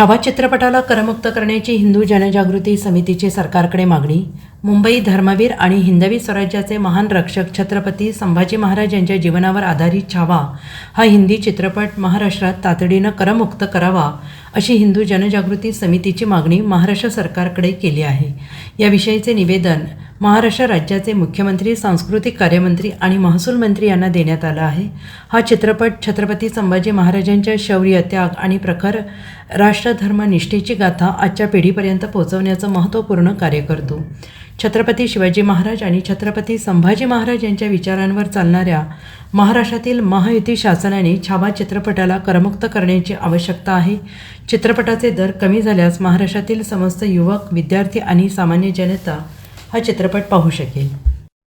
छावा चित्रपटाला करमुक्त करण्याची हिंदू जनजागृती समितीची सरकारकडे मागणी मुंबई धर्मवीर आणि हिंदवी स्वराज्याचे महान रक्षक छत्रपती संभाजी महाराज यांच्या जीवनावर आधारित छावा. हा हिंदी चित्रपट महाराष्ट्रात तातडीनं करमुक्त करावा अशी हिंदू जनजागृती समितीची मागणी महाराष्ट्र सरकारकडे केली आहे. याविषयीचे निवेदन महाराष्ट्र राज्याचे मुख्यमंत्री सांस्कृतिक कार्यमंत्री आणि महसूल मंत्री यांना देण्यात आलं आहे. हा चित्रपट छत्रपती संभाजी महाराजांच्या शौर्य त्याग आणि प्रखर राष्ट्रधर्मनिष्ठेची गाथा आजच्या पिढीपर्यंत पोहोचवण्याचं महत्त्वपूर्ण कार्य करतो. छत्रपती शिवाजी महाराज आणि छत्रपती संभाजी महाराज यांच्या विचारांवर चालणाऱ्या महाराष्ट्रातील महायुती शासनाने छावा चित्रपटाला करमुक्त करण्याची आवश्यकता आहे. चित्रपटाचे दर कमी झाल्यास महाराष्ट्रातील समस्त युवक विद्यार्थी आणि सामान्य जनता हा चित्रपट पाहू शकेल.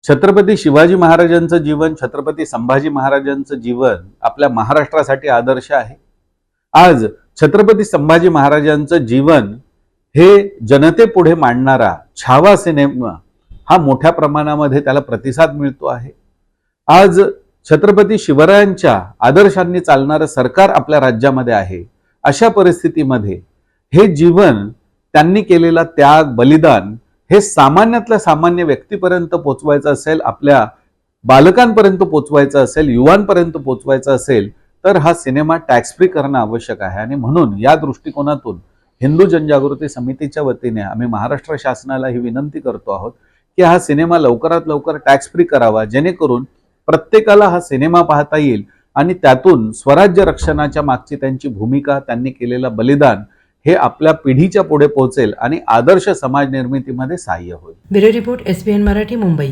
छत्रपती शिवाजी महाराजांचं जीवन छत्रपती संभाजी महाराजांचं जीवन आपल्या महाराष्ट्रासाठी आदर्श आहे. आज छत्रपती संभाजी महाराजांचं जीवन हे जनतेपुढे मांडणारा छावा सिनेमा हा मोठ्या प्रमाणामध्ये त्याला प्रतिसाद मिळतो आहे. आज छत्रपती शिवरायांच्या आदर्शांनी चालणारं सरकार आपल्या राज्यामध्ये आहे. अशा परिस्थितीमध्ये हे जीवन त्यांनी केलेला त्याग बलिदान हे सामान्यातल्या सामान्य व्यक्तीपर्यंत पोचवायचं असेल आपल्या बालकांपर्यंत पोचवायचं असेल युवांपर्यंत पोचवायचं असेल तर हा सिनेमा टॅक्स फ्री करणं आवश्यक आहे. आणि म्हणून या दृष्टिकोनातून हिंदू जनजागृती समितीच्या वतीने आम्ही महाराष्ट्र शासनाला ही विनंती करतो आहोत की हा सिनेमा लवकरात लवकर टॅक्स फ्री करावा जेणेकरून प्रत्येकाला हा सिनेमा पाहता येईल आणि त्यातून स्वराज्य रक्षणाच्या मागची त्यांची भूमिका त्यांनी केलेलं बलिदान हे आपल्या पिढीच्या पुढे पोहोचेल आणि आदर्श समाज निर्मितीमध्ये सहाय्य होईल. Bureau report S B N Marathi Mumbai.